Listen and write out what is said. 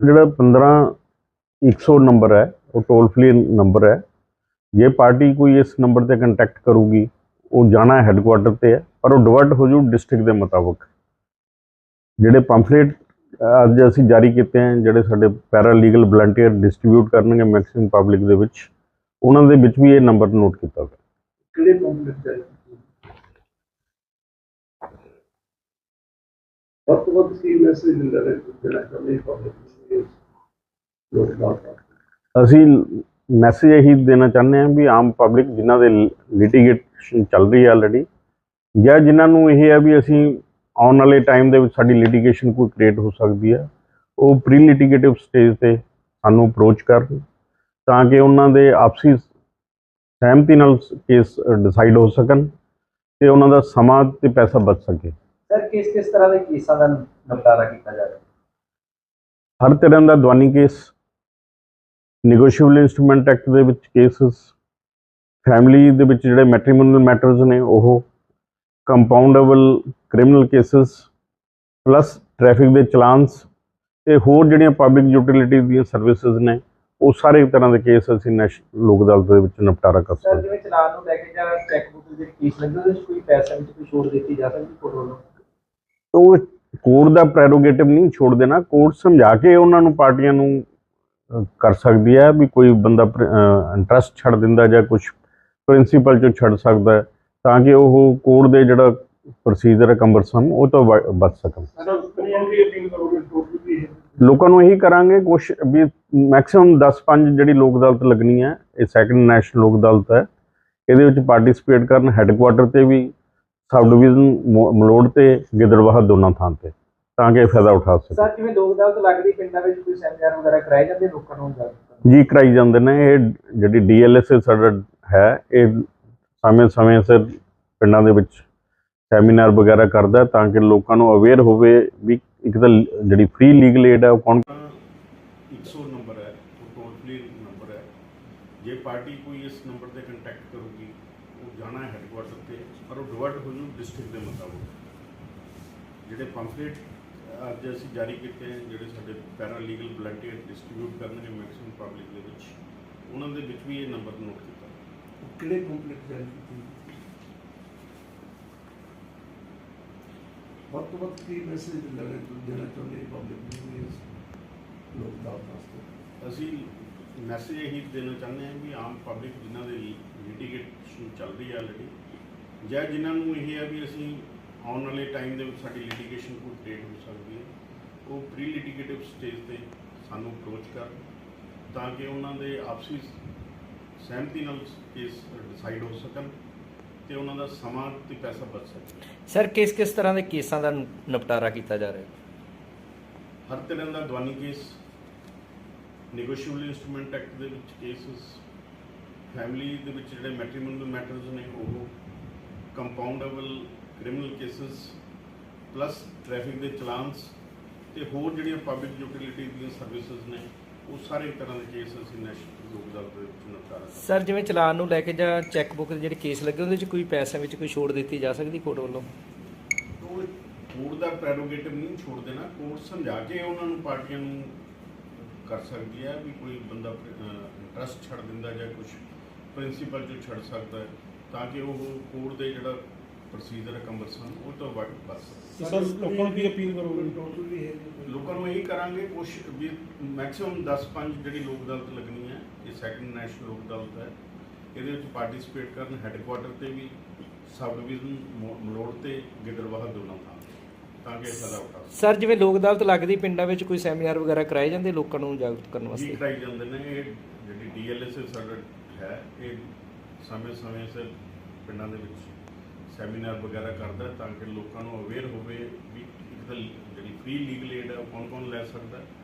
ਜਿਹੜਾ 15 100 ਨੰਬਰ ਹੈ, ਉਹ ਟੋਲ ਫ੍ਰੀ ਨੰਬਰ ਹੈ। ਜੇ ਪਾਰਟੀ ਕੋਈ ਇਸ ਨੰਬਰ ਤੇ ਕੰਟੈਕਟ ਕਰੂਗੀ, ਉਹ ਜਾਣਾ ਹੈੱਡਕੁਆਟਰ ਤੇ ਹੈ, ਪਰ ਉਹ ਡਿਵਰਟ ਹੋ ਜੂ ਡਿਸਟ੍ਰਿਕਟ ਦੇ ਮੁਤਾਬਕ। ਜਿਹੜੇ ਪੰਫਲੇਟ ਅੱਜ ਅਸੀਂ ਜਾਰੀ ਕੀਤੇ ਹੈ, ਜਿਹੜੇ ਸਾਡੇ ਪੈਰਾ ਲੀਗਲ ਵਲੰਟੀਅਰ ਡਿਸਟ੍ਰੀਬਿਊਟ ਕਰਨਗੇ ਮੈਕਸਿਮਮ ਪਬਲਿਕ ਦੇ ਵਿੱਚ, ਉਹਨਾਂ ਦੇ ਵਿੱਚ ਵੀ ਇਹ ਨੰਬਰ ਨੋਟ ਕੀਤਾ ਗਿਆ। ਕਿਹੜੇ ਕੰਪਲੀਟ ਜਾਰੀ ਕੀਤੀ ਵੱਧ ਤੋਂ ਮੈਸੇਜ ਦਿੰਦਾ ਹੈ ਜਿਹੜਾ ਚਾਹੁੰਦੇ ਪਬਲਿਕ ਅਸੀਂ ਮੈਸੇਜ ਇਹੀ ਦੇਣਾ ਚਾਹੁੰਦੇ ਹਾਂ ਵੀ ਆਮ ਪਬਲਿਕ ਜਿਨ੍ਹਾਂ ਦੇ ਲਿਟੀਗੇਸ਼ਨ ਚੱਲ ਰਹੀ ਹੈ ਆਲਰੇਡੀ ਜਾਂ ਜਿਨ੍ਹਾਂ ਨੂੰ ਇਹ ਹੈ ਵੀ ਅਸੀਂ ਆਉਣ ਵਾਲੇ ਟਾਈਮ ਦੇ ਵਿੱਚ ਸਾਡੀ ਲਿਟੀਗੇਸ਼ਨ ਕੋਈ ਕ੍ਰੀਏਟ ਹੋ ਸਕਦੀ ਹੈ, ਉਹ ਪ੍ਰੀ ਲਿਟੀਗੇਟਿਵ ਸਟੇਜ ਤੇ ਸਾਨੂੰ ਅਪਰੋਚ ਕਰਨ ਤਾਂ ਕਿ ਉਹਨਾਂ ਦੇ ਆਪਸੀ ਸਹਿਮਤੀ ਨਾਲ ਕੇਸ ਡਿਸਾਈਡ ਹੋ ਸਕਣ ਤੇ ਉਹਨਾਂ ਦਾ ਸਮਾਂ ਤੇ ਪੈਸਾ ਬਚ ਸਕੇ। ਸਰ ਕਿਸ ਕਿਸ ਤਰ੍ਹਾਂ ਦੇ ਕੇਸਾਂ ਦਾ ਨਿਪਟਾਰਾ ਕੀਤਾ ਜਾ ਰਿਹਾ? ਹਰ ਤਰ੍ਹਾਂ ਦਾ ਦਵਾਨੀ ਕੇਸ ਨੈਗੋਸ਼ੀਏਬਲ ਇਨਸਟਰੂਮੈਂਟ ਐਕਟ ਦੇ ਵਿੱਚ ਕੇਸਸ ਫੈਮਿਲੀ ਦੇ ਵਿੱਚ ਜਿਹੜੇ ਮੈਟ੍ਰੀਮੋਨੀਅਲ ਮੈਟਰਸ ਨੇ ਉਹ compoundable criminal cases plus traffic ਦੇ ਚਲਾਨਸ ਤੇ ਹੋਰ ਜਿਹੜੀਆਂ ਪਬਲਿਕ ਯੂਟਿਲਿਟੀ ਦੀਆਂ ਸਰਵਿਸਿਜ਼ ਨੇ ਉਹ ਸਾਰੇ ਤਰ੍ਹਾਂ ਦੇ ਕੇਸ ਅਸੀਂ ਨੈਸ਼ ਲੋਕ ਅਦਾਲਤ ਦੇ ਵਿੱਚ ਨਿਪਟਾਰਾ ਕਰ ਸਕਦੇ ਜਿਵੇਂ ਚਲਾਨ ਨੂੰ ਲੈ ਕੇ ਜਾਂ ਚੈੱਕ ਬੁੱਕ ਦੇ ਕੇਸ ਲੱਗੇ ਉਹਦੇ ਵਿੱਚ ਕੋਈ ਪੈਸਾ ਵਿੱਚ ਕੋਈ ਛੋਟ ਦਿੱਤੀ ਜਾ ਸਕਦੀ ਕੋਰਟ ਵੱਲੋਂ? ਉਹ ਕੋਰਟ ਦਾ ਪ੍ਰੈਰੋਗੇਟਿਵ ਨਹੀਂ ਛੋੜ ਦੇਣਾ ਕੋਰਟ ਸਮਝਾ ਕੇ ਉਹਨਾਂ ਨੂੰ ਪਾਰਟੀਆਂ ਨੂੰ ਕਰ ਸਕਦੀ ਹੈ ਵੀ ਕੋਈ ਬੰਦਾ ਇੰਟਰਸਟ ਛੱਡ ਦਿੰਦਾ ਜਾਂ ਕੁਝ ਪ੍ਰਿੰਸੀਪਲ ਚੋਂ ਛੱਡ ਸਕਦਾ ਹੈ, ਤਾਂ ਕਿ ਉਹ ਕੋਰਟ ਦੇ ਜਿਹੜਾ ਪ੍ਰੋਸੀਜਰ ਹੈ ਕੰਬਰਸਮ ਉਹ ਤੋਂ ਬਚ ਸਕਣ। ਲੋਕਾਂ ਨੂੰ ਇਹੀ ਕਰਾਂਗੇ ਕੁਛ ਵੀ ਮੈਕਸਿਮਮ 10-5 ਜਿਹੜੀ ਲੋਕ ਅਦਾਲਤ ਲੱਗਣੀ ਹੈ ਇਹ ਸੈਕੰਡ ਨੈਸ਼ਨਲ ਲੋਕ ਅਦਾਲਤ ਹੈ ਇਹਦੇ ਵਿੱਚ ਪਾਰਟਿਸਿਪੇਟ ਕਰਨ ਹੈੱਡਕੁਆਟਰ ਤੇ ਵੀ ਸਬ ਡਿਵੀਜ਼ਨ ਮਲੋੜ ਤੇ ਗਿੱਦੜਬਾਹਾ ਦੋਨਾਂ ਥਾਂ ਤੇ ਤਾਂ ਕਿ ਫਾਇਦਾ ਉਠਾ ਸਕਣ ਸਰ ਜਿਵੇਂ ਲੋਕ ਅਦਾਲਤ ਲੱਗਦੀ ਪਿੰਡਾਂ ਵਿੱਚ ਕੋਈ ਸੈਮੀਨਾਰ ਵਗੈਰਾ ਕਰਾਏ ਜਾਂਦੇ ਲੋਕਾਂ ਨੂੰ ਕਰਨ ਜੀ ਕਰਾਈ ਜਾਂਦੇ ਨੇ। ਇਹ ਜਿਹੜੀ ਡੀਐਲਐਸ ਸਾਡਾ ਹੈ ਇਹ ਸਮੇਂ-ਸਮੇਂ ਸਿਰ ਪਿੰਡਾਂ ਦੇ ਵਿੱਚ ਸੈਮੀਨਾਰ ਵਗੈਰਾ ਕਰਦਾ ਤਾਂ ਕਿ ਲੋਕਾਂ ਨੂੰ ਅਵੇਅਰ ਹੋਵੇ ਵੀ ਇੱਕ ਤਾਂ ਜਿਹੜੀ ਫ੍ਰੀ ਲੀਗਲ ਏਡ ਹੈ ਉਹ ਕੌਣ 100 ਨੰਬਰ ਹੈ ਉਹ ਟੋਲ ਫ੍ਰੀ ਨੰਬਰ ਹੈ। ਜੇ ਪਾਰਟੀ ਕੋਈ ਇਸ ਨੰਬਰ ਤੇ ਕੰਟੈਕਟ ਕਰੂਗੀ ਉਹ ਜਾਣਾ ਹੈ ਹੈੱਡਕੁਆਟਰ ਤੇ ਪਰ ਉਹ ਡਿਵਰਟ ਹੋ ਜੂ ਡਿਸਟ੍ਰਿਕਟ ਦੇ ਮੁਤਾਬਕ। ਜਿਹੜੇ ਪੰਫਲੇਟ ਅੱਜ ਅਸੀਂ ਜਾਰੀ ਕੀਤੇ ਜਿਹੜੇ ਸਾਡੇ ਪੈਰਾ ਲੀਗਲ ਵਲੰਟੀਅਰ ਡਿਸਟ੍ਰੀਬਿਊਟ ਕਰਨਗੇ ਮੈਕਸਿਮਮ ਪਬਲਿਕ ਦੇ ਵਿੱਚ ਉਹਨਾਂ ਦੇ ਵਿੱਚ ਵੀ ਇਹ ਨੰਬਰ ਨੋਟ ਕੀਤਾ। ਕਿਹੜੇ ਕੰਪਲੀਟ ਜਾਰੀ ਕੀਤੀ? ਵੱਧ ਤੋਂ ਵੱਧ ਕੀ ਮੈਸੇਜ ਜਿਹੜਾ ਚਾਹੁੰਦੇ ਪਬਲਿਕ ਨੂੰ ਲੋਕ ਬਾਤ ਵਾਸਤੇ? ਅਸੀਂ ਮੈਸੇਜ ਇਹੀ ਦੇਣਾ ਚਾਹੁੰਦੇ ਹਾਂ ਵੀ ਆਮ ਪਬਲਿਕ ਜਿਨ੍ਹਾਂ ਦੇ ਲਿਟੀਗੇਸ਼ਨ ਚੱਲ ਰਹੀ ਹੈ ਆਲਰੇਡੀ ਜਾਂ ਜਿਨ੍ਹਾਂ ਨੂੰ ਇਹ ਹੈ ਵੀ ਅਸੀਂ ਆਉਣ ਵਾਲੇ ਟਾਈਮ ਦੇ ਵਿੱਚ ਸਾਡੀ ਲਿਟੀਗੇਸ਼ਨ ਕੋਈ ਕ੍ਰੀਏਟ ਹੋ ਸਕਦੀ ਹੈ ਉਹ ਪ੍ਰੀ ਲਿਟੀਗੇਟਿਵ ਸਟੇਜ ਤੇ ਸਾਨੂੰ ਅਪਰੋਚ ਕਰਨ ਤਾਂ ਕਿ ਉਹਨਾਂ ਦੇ ਆਪਸੀ ਸਹਿਮਤੀ ਨਾਲ ਕੇਸ ਡਿਸਾਈਡ ਹੋ ਸਕਣ ਤੇ ਉਹਨਾਂ ਦਾ ਸਮਾਂ ਤੇ ਪੈਸਾ ਬਚ ਸਕੇ। ਸਰ ਕਿਸ ਕਿਸ ਤਰ੍ਹਾਂ ਦੇ ਕੇਸਾਂ ਦਾ ਨਿਪਟਾਰਾ ਕੀਤਾ ਜਾ ਰਿਹਾ? ਹਰ ਤਰ੍ਹਾਂ ਦਾ ਦਵਾਨੀ ਕੇਸ ਨੈਗੋਸ਼ੀਏਬਲ ਇਨਸਟਰੂਮੈਂਟ ਐਕਟ ਦੇ ਵਿੱਚ ਕੇਸਸ ਫੈਮਿਲੀ ਦੇ ਵਿੱਚ ਜਿਹੜੇ ਮੈਟ੍ਰੀਮੋਨੀਅਲ ਮੈਟਰਸ ਨੇ ਉਹ compoundable criminal cases plus traffic ਦੇ ਚਲਾਨਸ ਤੇ ਹੋਰ ਜਿਹੜੀਆਂ ਪਬਲਿਕ ਯੂਟਿਲਿਟੀ ਦੀਆਂ ਸਰਵਿਸਿਜ਼ ਨੇ ਉਹ ਸਾਰੇ ਤਰ੍ਹਾਂ ਦੇ ਕੇਸ ਅਸੀਂ ਨੈਸ਼ਨਲ ਲੋਕ ਅਦਾਲਤ ਦੇ ਵਿੱਚ ਨਿਪਟਾਰਾ ਸਰ ਜਿਵੇਂ ਚਲਾਨ ਨੂੰ ਲੈ ਕੇ ਜਾਂ ਚੈੱਕ ਬੁੱਕ ਦੇ ਜਿਹੜੇ ਕੇਸ ਲੱਗੇ ਉਹਦੇ ਵਿੱਚ ਕੋਈ ਪੈਸਾ ਵਿੱਚ ਕੋਈ ਛੋਟ ਦਿੱਤੀ ਜਾ ਸਕਦੀ ਕੋਰਟ ਵੱਲੋਂ? ਕੋਰਟ ਦਾ ਪ੍ਰੈਰੋਗੇਟਿਵ ਨਹੀਂ ਛੋੜ ਦੇਣਾ ਕੋਰਟ ਸਮਝਾ ਕੇ ਉਹਨਾਂ ਨੂੰ ਪਾਰਟੀਆਂ ਨੂੰ ਕਰ ਸਕਦੀ ਹੈ ਵੀ ਕੋਈ ਬੰਦਾ ਇੰਟਰਸਟ ਛੱਡ ਦਿੰਦਾ ਜਾਂ ਕੁਝ ਪ੍ਰਿੰਸੀਪਲ ਚੋਂ ਛੱਡ ਸਕਦਾ ਹੈ ਤਾਂ ਕਿ ਉਹ ਕੋਰਟ ਦੇ ਜਿਹੜਾ ਪ੍ਰੋਸੀਜਰ ਹੈ ਕੰਬਰਸਮ ਉਹ ਤੋਂ ਬਚ ਸਕੇ। ਸਰ ਲੋਕਾਂ ਨੂੰ ਕੀ ਅਪੀਲ ਕਰੋਗੇ? ਟੋਟਲ ਵੀ ਹੈ ਲੋਕਾਂ ਨੂੰ ਇਹੀ ਕਰਾਂਗੇ ਕੁਝ ਵੀ ਮੈਕਸਿਮਮ 10-5 ਜਿਹੜੀ ਲੋਕ ਅਦਾਲਤ ਲੱਗਣੀ ਹੈ ਇਹ ਸੈਕੰਡ ਨੈਸ਼ਨਲ ਲੋਕ ਅਦਾਲਤ ਹੈ। ਇਹਦੇ ਵਿੱਚ ਪਾਰਟਿਸਿਪੇਟ ਕਰਨ ਹੈੱਡਕੁਆਟਰ ਤੇ ਵੀ ਸਬ ਡਿਵੀਜ਼ਨ ਮਲੋੜ ਤੇ ਗਿੱਦੜਬਾਹਾ ਦੋਨਾਂ ਥਾਂ ਤੇ, ਤਾਂ ਕਿ ਇਹ ਫਾਇਦਾ ਉਠਾ ਸਰ ਜਿਵੇਂ ਲੋਕ ਅਦਾਲਤ ਲੱਗਦੀ ਪਿੰਡਾਂ ਵਿੱਚ ਕੋਈ ਸੈਮੀਨਾਰ ਵਗੈਰਾ ਕਰਾਏ ਜਾਂਦੇ ਲੋਕਾਂ ਨੂੰ ਜਾਗਰੂਕ ਕਰਨ ਜੀ ਵਾਸਤੇ? ਕਰਾਈ ਜਾਂਦੇ ਨੇ ਇਹ ਜਿਹੜੀ ਡੀਐਲਐਸ ਸਾਡਾ ਹੈ। ਇਹ ਸਮੇਂ-ਸਮੇਂ ਸਿਰ ਪਿੰਡਾਂ ਦੇ ਵਿੱਚ ਸੈਮੀਨਾਰ ਵਗੈਰਾ ਕਰਦਾ ਤਾਂ ਕਿ ਲੋਕਾਂ ਨੂੰ ਅਵੇਅਰ ਹੋਵੇ ਵੀ ਇੱਕ ਤਾਂ ਜਿਹੜੀ ਫ੍ਰੀ ਲੀਗਲ ਏਡ ਹੈ ਉਹ ਕੌਣ-ਕੌਣ ਲੈ ਸਕਦਾ ਹੈ।